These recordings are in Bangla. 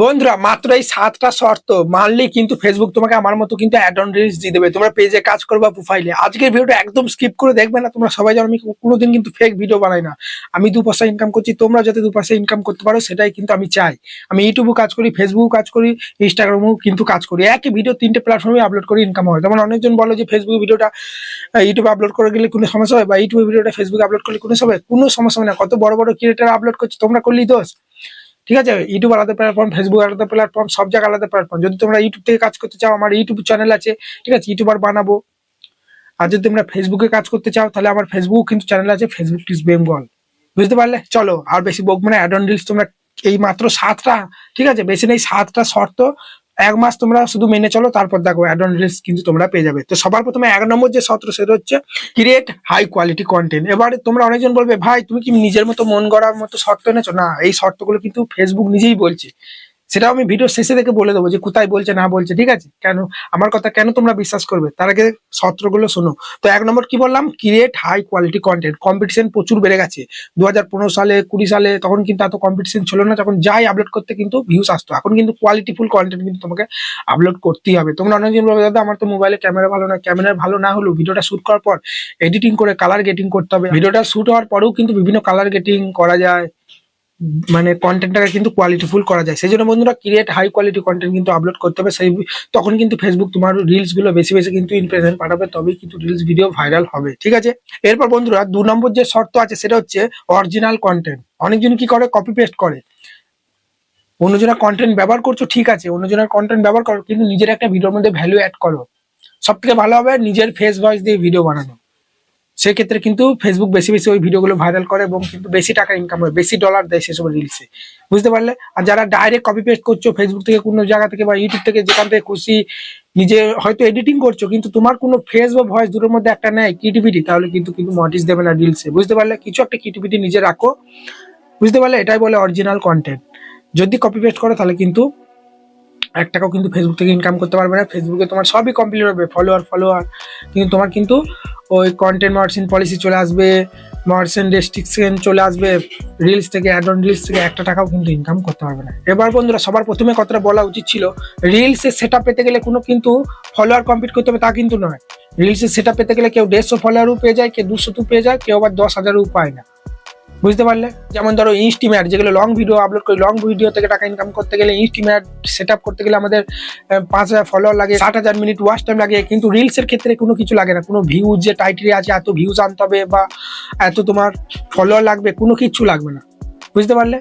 বন্ধুরা, মাত্র এই সাতটা শর্ত মানলেই কিন্তু ফেসবুক তোমাকে আমার মতো কিন্তু অ্যাড অন রিলস দিয়ে দেবে। তোমরা পেজে কাজ করবা প্রোফাইলে আজকের ভিডিওটা একদম স্কিপ করে দেখবে না, তোমরা সবাই জানো আমি কোনোদিন কিন্তু ফেক ভিডিও বানাই না। আমি দু পয়সা ইনকাম করছি, তোমরা যাতে দু পয়সা ইনকাম করতে পারো, সেটাই কিন্তু আমি চাই। আমি ইউটিউবও কাজ করি ফেসবুকও কাজ করি ইনস্টাগ্রামেও কিন্তু কাজ করি। একই ভিডিও তিনটে প্ল্যাটফর্মে আপলোড করে ইনকাম হয়। যেমন অনেকজন বলো যে ফেসবুক ভিডিওটা ইউটিউবে আপলোড করে গেলে কোনো সমস্যা হয়? বা ইউটিউবে ভিডিওটা ফেসবুকে আপলোড করলে কোনো সময় কোনো সমস্যা হয় না। কত বড় বড় ক্রিয়েটার আপলোড করছে, তোমরা করলেই দোষ। ঠিক আছে? ইউটিউব আলাদা প্ল্যাটফর্ম ফেসবুক আলাদা প্ল্যাটফর্ম সব জায়গায় আলাদা প্ল্যাটফর্ম যদি তোমরা ইউটিউব থেকে কাজ করতে চাও, আমার ইউটিউব চ্যানেল আছে, ঠিক আছে? ইউটিউবার বানাবো। আর যদি তোমরা ফেসবুকে কাজ করতে চাও, তাহলে আমার ফেসবুক কিন্তু চ্যানেল আছে ফেসবুক টিস বেঙ্গল বুঝতে পারলে? চলো, আর বেশি বকবো না অ্যাড অন রিলস তোমরা এই মাত্র সাতটা, ঠিক আছে? বেশি নেই, সাতটা শর্ত। এক মাস তোমরা শুধু মেনে চলো, তারপর দেখো অ্যাডন রিলস কিন্তু তোমরা পেয়ে যাবে। তো সবার প্রথমে এক নম্বর যে সত্র, সেটা হচ্ছে ক্রিয়েট হাই কোয়ালিটি কন্টেন্ট এবার তোমরা অনেকজন বলবে, ভাই, তুমি কি নিজের মতো মন গড়ার মতো শর্ত এনেছো? না, এই শর্তগুলো কিন্তু ফেসবুক নিজেই বলছে। সেটাও আমি ভিডিও শেষে থেকে বলে দেবো যে কোথায় বলছে, না বলছে, ঠিক আছে? কেন? আমার কথা কেন তোমরা বিশ্বাস করবে? তার আগে শর্তগুলো শোনো। তো এক নম্বর কি বললাম? Create high quality content competition প্রচুর বেড়ে গেছে। দু হাজার পনেরো সালে, কুড়ি সালে তখন কিন্তু এত কম্পিটিশন ছিল না তখন যাই আপলোড করতে কিন্তু ভিউস আসতো। এখন কিন্তু কোয়ালিটিফুল কন্টেন্ট কিন্তু তোমাকে আপলোড করতেই হবে। তোমরা অনেকজন বলবে, দাদা, আমার তো মোবাইলে ক্যামেরা ভালো না। ক্যামেরা ভালো না হলেও ভিডিওটা শ্যুট করার পর এডিটিং করে কালার গেটিং করতে হবে। ভিডিওটা শুট হওয়ার পরেও কিন্তু বিভিন্ন কালার গেটিং করা যায়। মানে কন্টেন্টটাকে কিন্তু কোয়ালিটিফুল করা যায়। সেই জন্য বন্ধুরা ক্রিয়েট হাই কোয়ালিটি কন্টেন্ট কিন্তু আপলোড করতে হবে। সেই তখন কিন্তু ফেসবুক তোমার রিলসগুলো বেশি বেশি কিন্তু ইমপ্রেশন পাঠাবে, তবেই কিন্তু রিলস ভিডিও ভাইরাল হবে। ঠিক আছে? এরপর বন্ধুরা দু নম্বর যে শর্ত আছে, সেটা হচ্ছে অরিজিনাল কন্টেন্ট অনেকজন কি করে? কপি পেস্ট করে। অন্যজনের কন্টেন্ট ব্যবহার করছ, ঠিক আছে। অন্যজনের কন্টেন্ট ব্যবহার করো, কিন্তু নিজের একটা ভিডিওর মধ্যে ভ্যালু অ্যাড করো। সব থেকে ভালো হবে নিজের ফেস ভয়েস দিয়ে ভিডিও বানানো। সেক্ষেত্রে কিন্তু ফেসবুক বেশি বেশি ওই ভিডিওগুলো ভাইরাল করে এবং কিন্তু বেশি টাকা ইনকাম হয় বেশি ডলার দেয় সেসব রিলসে বুঝতে পারলে? আর যারা ডাইরেক্ট কপি পেস্ট করছ ফেসবুক থেকে, কোনো জায়গা থেকে বা ইউটিউব থেকে, যেখান থেকে খুশি নিজে হয়তো এডিটিং করছ, কিন্তু তোমার কোনো ফেস বা ভয়েস দুটোর মধ্যে একটা নেয় ক্রিয়েটিভিটি তাহলে কিন্তু কিন্তু মটিস দেবে না রিলসে বুঝতে পারলে? কিছু একটা ক্রিয়েটিভিটি নিজে রাখো। বুঝতে পারলে? এটাই বলে অরিজিনাল কন্টেন্ট যদি কপি পেস্ট করো, তাহলে কিন্তু এক টাকাও কিন্তু ফেসবুক থেকে ইনকাম করতে পারবে না। ফেসবুকে তোমার সবই কমপ্লিট হবে ফলোয়ার ফলোয়ার কিন্তু তোমার কিন্তু ওই কন্টেন্ট মার্সিন পলিসি চলে আসবে মার্সেন রেস্ট্রিকশন চলে আসবে রিলস থেকে অ্যাড অন রিলস থেকে একটা টাকাও কিন্তু ইনকাম করতে পারবে না। এবার বন্ধুরা, সবার প্রথমে কথাটা বলা উচিত ছিল রিলসের সেট পেতে গেলে কোনো কিন্তু ফলোয়ার কমপ্লিট করতে হবে তা কিন্তু নয়। রিলসের সেট পেতে গেলে কেউ দেড়শো ফলোয়ারও পেয়ে যায়, কেউ দুশো পেয়ে যায়, কেউ আবার দশ হাজারও পায় না। বুঝতে পারলে? যেমন ধরো ইনস্টিম্যাট যেগুলো লং ভিডিও আপলোড করি লং ভিডিও থেকে টাকা ইনকাম করতে গেলে ইনস্টিম্যাট সেট আপ করতে গেলে আমাদের পাঁচ হাজার ফলোয়ার লাগে, ষাট হাজার মিনিট ওয়াচ টাইম লাগে, কিন্তু রিলসের ক্ষেত্রে কোনো কিছু লাগে না। কোনো ভিউজ যে টাইটেলে আছে, এত ভিউজ আনতে হবে বা এত তোমার ফলোয়ার লাগবে, কোনো কিছু লাগবে না। বুঝতে পারলে?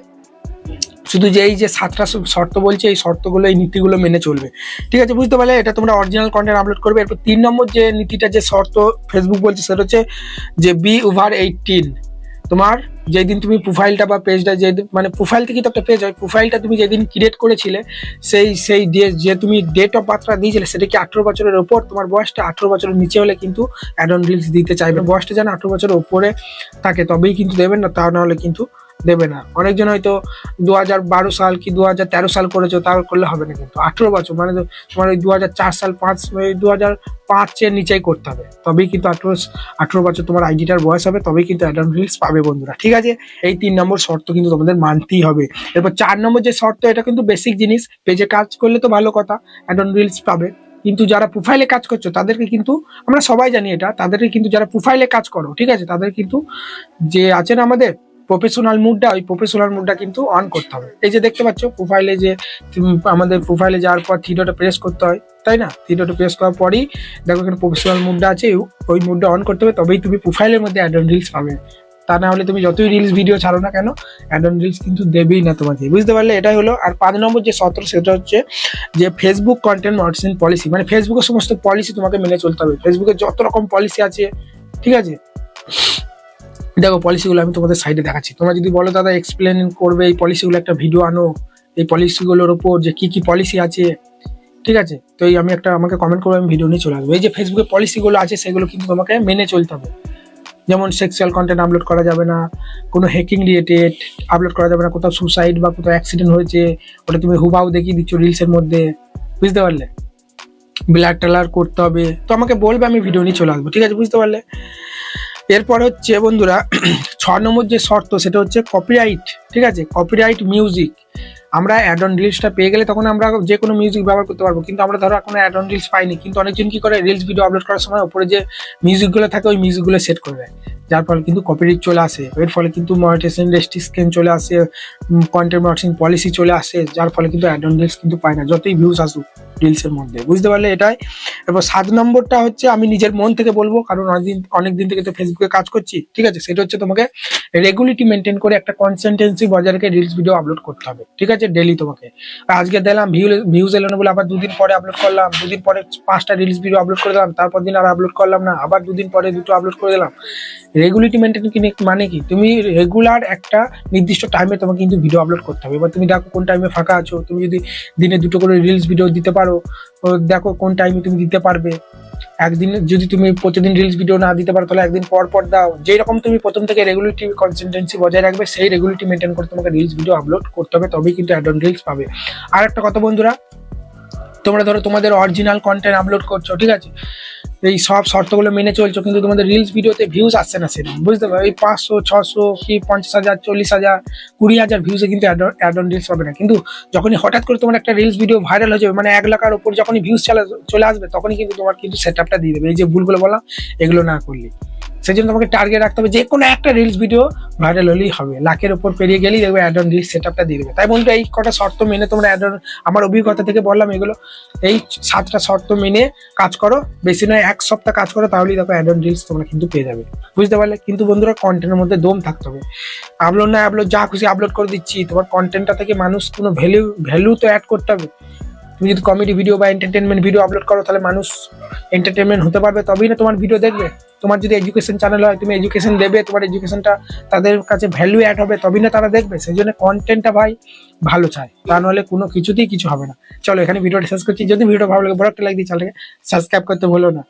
শুধু যে এই যে সাতটা শর্ত বলছে, এই শর্তগুলো, এই নীতিগুলো মেনে চলবে। ঠিক আছে, বুঝতে পারলে? এটা তোমরা অরিজিনাল কন্টেন্ট আপলোড করবে। এরপর তিন নম্বর যে নীতিটা, যে শর্ত ফেসবুক বলছে, সেটা হচ্ছে যে বি ওভার এইটিন তোমার যেদিন তুমি প্রোফাইলটা বা পেজটা যে মানে প্রোফাইল থেকে তো একটা পেজ হয় প্রোফাইলটা তুমি যেদিন ক্রিয়েট করেছিলে, সেই সেই যে তুমি ডেট অফ বার্থটা দিয়েছিলে, সেটা কি আঠেরো বছরের ওপর? তোমার বয়সটা আঠেরো বছরের নিচে হলে কিন্তু অ্যাডন রিলস দিতে চাইবে। বয়সটা যেন আঠেরো বছরের ওপরে থাকে, তবেই কিন্তু দেবেন না, তা নাহলে কিন্তু দেবে না। অনেকজন হয়তো দু হাজার বারো সাল কি দু হাজার তেরো সাল করেছ, তা করলে হবে না কিন্তু। আঠেরো বছর মানে তোমার ওই দু হাজার চার সাল, পাঁচ ওই দু হাজার পাঁচের নিচেই করতে হবে। তবেই কিন্তু আঠেরো আঠেরো বছর তোমার আইডিটার বয়স হবে, তবেই কিন্তু অ্যাড অন রিলস পাবে বন্ধুরা। ঠিক আছে? এই তিন নম্বর শর্ত কিন্তু তোমাদের মানতেই হবে। এরপর চার নম্বর যে শর্ত, এটা কিন্তু বেসিক জিনিস। পেজে কাজ করলে তো ভালো কথা অ্যাড অন রিলস পাবে। কিন্তু যারা প্রোফাইলে কাজ করছ, তাদেরকে কিন্তু, আমরা সবাই জানি এটা, তাদেরকে কিন্তু যারা প্রোফাইলে কাজ করো, ঠিক আছে? তাদের কিন্তু যে আছে না আমাদের প্রফেশনাল মুডটা ওই প্রফেশনাল মুডটা কিন্তু অন করতে হবে। এই যে দেখতে পাচ্ছ প্রোফাইলে যে আমাদের প্রোফাইলে যাওয়ার পর থিটোটা প্রেস করতে হয়, তাই না? থিটোটা প্রেস করার পরই দেখো এখানে প্রফেশনাল মুডটা আছে ওই মুডটা অন করতে হবে, তবেই তুমি প্রোফাইলের মধ্যে অ্যাড অন রিলস পাবে। তা না হলে তুমি যতই রিলস ভিডিও ছাড়ো না কেন অ্যাড অন রিলস কিন্তু দেবেই না তোমাকে। বুঝতে পারলে? এটাই হলো, আর পাঁচ নম্বর যে সতেরো সেটা হচ্ছে যে ফেসবুক কন্টেন্ট মনিটরিং পলিসি মানে ফেসবুকের সমস্ত পলিসি তোমাকে মেনে চলতে হবে। ফেসবুকের যত রকম পলিসি আছে, ঠিক আছে? দেখো পলিসিগুলো আমি তোমাদের সাইডে দেখাচ্ছি। তোমরা যদি বলো, দাদা এক্সপ্লেন করবে এই পলিসিগুলো একটা ভিডিও আনো, এই পলিসিগুলোর ওপর যে কি কি পলিসি আছে? ঠিক আছে? তো এই আমি একটা, আমাকে কমেন্ট করব, আমি ভিডিও নিয়ে চলে আসব। এই যে ফেসবুকে পলিসিগুলো আছে, সেগুলো কিন্তু তোমাকে মেনে চলতে হবে। যেমন সেক্সুয়াল কন্টেন্ট আপলোড করা যাবে না, কোনো হ্যাকিং রিলেটেড আপলোড করা যাবে না, কোথাও সুসাইড বা কোথাও অ্যাক্সিডেন্ট হয়েছে, ওটা তুমি হুবাও দেখিয়ে দিচ্ছ রিলসের মধ্যে। বুঝতে পারলে? ব্ল্যাক টালার করতে হবে। তো আমাকে বলবে, আমি ভিডিও নিয়ে চলে আসব। ঠিক আছে? বুঝতে পারলে? এরপর হচ্ছে বন্ধুরা ছ নম্বর যে শর্ত সেটা হচ্ছে কপিরাইট ঠিক আছে? কপিরাইট মিউজিক আমরা অ্যাড অন রিলসটা পেয়ে গেলে তখন আমরা যে কোনো মিউজিক ব্যবহার করতে পারব। কিন্তু আমরা ধরো এখনও অ্যাড অন রিলস পাইনি। কিন্তু অনেকজন কি করে রিলস ভিডিও আপলোড করার সময় উপরে যে মিউজিকগুলো থাকে, ওই মিউজিকগুলো সেট করে দেয়। যার ফলে কিন্তু কপিরাইট চলে আসে। এর ফলে কিন্তু মনিটাইজেশন রেস্ট্রিকশন চলে আসে কন্টেন্ট মার্কেটিং পলিসি চলে আসে, যার ফলে কিন্তু অ্যাড অন রিলস কিন্তু পায় না, যতই ভিউজ আসুক রিলসের মধ্যে। বুঝতে পারলে এটাই? এবার সাত নম্বরটা হচ্ছে, আমি নিজের মন থেকে বলব, কারণ অনেকদিন অনেকদিন থেকে তো ফেসবুকে কাজ করছি, ঠিক আছে? সেটা হচ্ছে তোমাকে রেগুলিটি মেনটেন করে একটা কনসিস্টেন্সি বজায় রেখে রিলস ভিডিও আপলোড করতে হবে। ঠিক আছে? ডেলি তোমাকে। আজকে দিলাম ভিউ ভিউজ এলো না বলে আবার দুদিন পরে আপলোড করলাম। দুদিন পরে পাঁচটা রিলস ভিডিও আপলোড করে দিলাম। তারপর দিন আর আপলোড করলাম না। আবার দুদিন পরে দুটো আপলোড করে দিলাম। রেগুলিটি মেনটেন মানে কি? তুমি রেগুলার একটা নির্দিষ্ট টাইমে তোমাকে কিন্তু ভিডিও আপলোড করতে হবে। এবার তুমি দেখো কোন টাইমে ফাঁকা আছো। তুমি যদি দিনে দুটো করে রিলস ভিডিও দিতে পারো। দেখো কোন টাইমে তুমি দিতে পারবে। একদিন যদি তুমি প্রতিদিন রিলস ভিডিও না দিতে পারো, তাহলে একদিন পর পর দাও। যেই রকম তুমি প্রথম থেকে রেগুলারিটি কনসিস্টেন্সি বজায় রাখবে, সেই রেগুলারিটি মেনটেন করে তোমাকে রিলস ভিডিও আপলোড করতে হবে, তবেই কিন্তু অ্যাড অন রিলস পাবে। আর একটা কথা বন্ধুরা, তোমরা ধরো তোমাদের অরিজিনাল কন্টেন্ট আপলোড করছ, ঠিক আছে? এই সব শর্তগুলো মেনে চলছো, কিন্তু তোমাদের রিলস ভিডিওতে ভিউজ আসছে না সেরকম বুঝতে পারো? এই পাঁচশো, ছশো কি পঞ্চাশ হাজার, চল্লিশ হাজার, কুড়ি হাজার ভিউজে কিন্তু অ্যাড অন রিলস পাবে না। কিন্তু যখনই হঠাৎ করে তোমার একটা রিলস ভিডিও ভাইরাল হয়ে যাবে মানে এক লাখার উপর যখনই ভিউজ চলে আসবে, তখনই কিন্তু তোমার কিন্তু সেট আপটা দিয়ে দেবে। এই যে ভুলগুলো বললাম, এগুলো না করলে। সেই জন্য তোমাকে টার্গেট রাখতে হবে যে কোনো একটা রিলস ভিডিও ভাইরাল হলেই হবে। লাখের উপর পেরিয়ে গেলেই দেখবে অ্যাড অন রিলস সেট আপটা দিয়ে দেবে। তাই বন্ধু এই কটা শর্ত মেনে তোমরা অ্যাড অন আমার অভিজ্ঞতা থেকে বললাম এগুলো। এই সাতটা শর্ত মেনে কাজ করো, বেশি নয়, এক সপ্তাহ কাজ করো, তাহলেই দেখো অ্যাড অন রিলস তোমরা কিন্তু পেয়ে যাবে। বুঝতে পারলে? কিন্তু বন্ধুরা কন্টেন্টের মধ্যে দম থাকতে হবে। আপলোড না আপলোড যা খুশি আপলোড করে দিচ্ছি। তোমার কন্টেন্টটা থেকে মানুষ কোনো ভ্যালু ভ্যালু তো অ্যাড করতে হবে। তুমি যদি কমেডি ভিডিও বা এন্টারটেনমেন্ট ভিডিও আপলোড করো, তাহলে মানুষ এন্টারটেনমেন্ট হতে পারবে। তবেই না তোমার ভিডিও দেখবে। তোমার যদি এডুকেশন চ্যানেল হয়, তুমি এডুকেশন দেবে, তোমার এডুকেশনটা তাদের কাছে ভ্যালু অ্যাড হবে, তবেই না তারা দেখবে। সেই জন্য কন্টেন্টটা ভাই ভালো চায় তা নাহলে কোনো কিছুতেই কিছু হবে না। চলো এখানে ভিডিওটা শেষ করছি। যদি ভিডিও ভালো লাগে, বড় একটা লাইক দিয়ে চ্যানেলকে সাবস্ক্রাইব করতে ভুলো না।